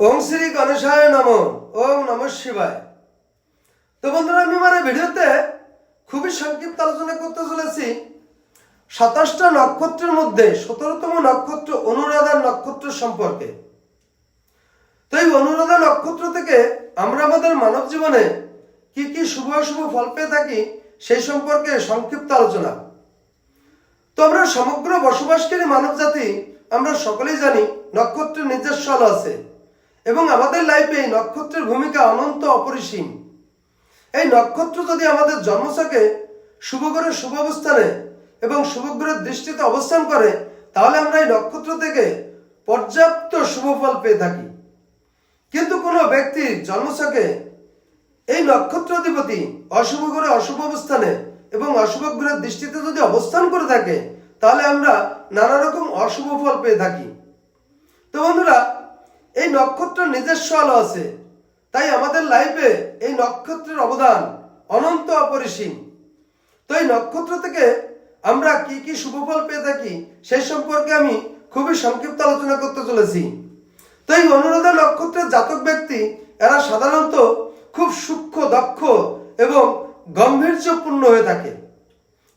ওং শ্রী গণেশায় নম ওং নম শিবায়। তো বন্ধুরা, আমি আমার ভিডিওতে খুবই সংক্ষিপ্ত আলোচনা করতে চলেছি। সাতাশটা নক্ষত্রের মধ্যে সতেরোতম নক্ষত্র অনুরাধা নক্ষত্র সম্পর্কে। তো এই অনুরাধা নক্ষত্র থেকে আমরা আমাদের মানব জীবনে কি কি শুভ অশুভ ফল পেয়ে থাকি সেই সম্পর্কে সংক্ষিপ্ত আলোচনা। তো আমরা সমগ্র বসবাসকারী মানব জাতি আমরা সকলেই জানি নক্ষত্রের নিজস্ব আলো আছে। এবং আমাদের লাইফে এই নক্ষত্রের ভূমিকা অনন্ত অপরিসীম। এই নক্ষত্র যদি আমাদের জন্মছকে শুভগ্রহের শুভ অবস্থানে এবং শুভগ্রহের দৃষ্টিতে অবস্থান করে, তাহলে আমরা এই নক্ষত্র থেকে পর্যাপ্ত শুভ ফল পেয়ে থাকি। কিন্তু কোনো ব্যক্তির জন্মছকে এই নক্ষত্র অধিপতি অশুভ গ্রহে অশুভ অবস্থানে এবং অশুভ গ্রহের দৃষ্টিতে যদি অবস্থান করে থাকে, তাহলে আমরা নানা রকম অশুভ ফল পেয়ে থাকি। তো বন্ধুরা নক্ষত্রের নিজস্ব আলো আছে। তাই আমাদের লাইফে এই নক্ষত্রের অবদান অনন্ত অপরিসীম। তো এই নক্ষত্র থেকে আমরা কি কি শুভ ফল পেয়ে থাকি সেই সম্পর্কে আমি খুবই সংক্ষিপ্ত আলোচনা করতে চলেছি। তো এই অনুরাধা নক্ষত্রের জাতক ব্যক্তি, এরা সাধারণত খুব সূক্ষ্ম, দক্ষ এবং গম্ভীর্যপূর্ণ হয়ে থাকে।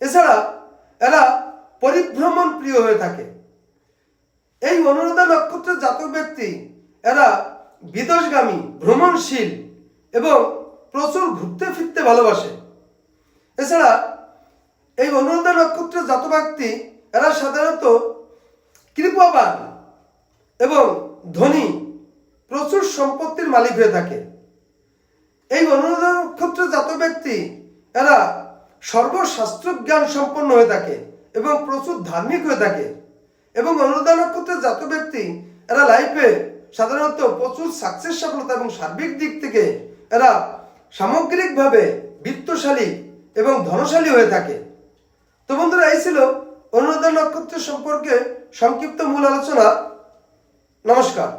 এছাড়া এরা পরিভ্রমণ প্রিয় হয়ে থাকে। এই অনুরাধা নক্ষত্রের জাতক ব্যক্তি এরা বিদেশগামী ভ্রমণশীল এবং প্রচুর ঘুরতে ফিরতে ভালোবাসে। এছাড়া এই অনুরাধা নক্ষত্রের জাত ব্যক্তি এরা সাধারণত কৃপবান এবং ধনী, প্রচুর সম্পত্তির মালিক হয়ে থাকে। এই অনুরাধা নক্ষত্রের জাত ব্যক্তি, এরা সর্বশাস্ত্র জ্ঞান সম্পন্ন হয়ে থাকে এবং প্রচুর ধার্মিক হয়ে থাকে। এবং অনুরাধা নক্ষত্রের জাত ব্যক্তি, এরা লাইফে সাধারণত প্রচুর সাকসেস সফলতা এবং সার্বিক দিক থেকে এরা সামগ্রিকভাবে বিত্তশালী এবং ধনশালী হয়ে থাকে। তো বন্ধুরা, এই ছিল অনুরাধা নক্ষত্রের সম্পর্কে সংক্ষিপ্ত মূল আলোচনা। নমস্কার।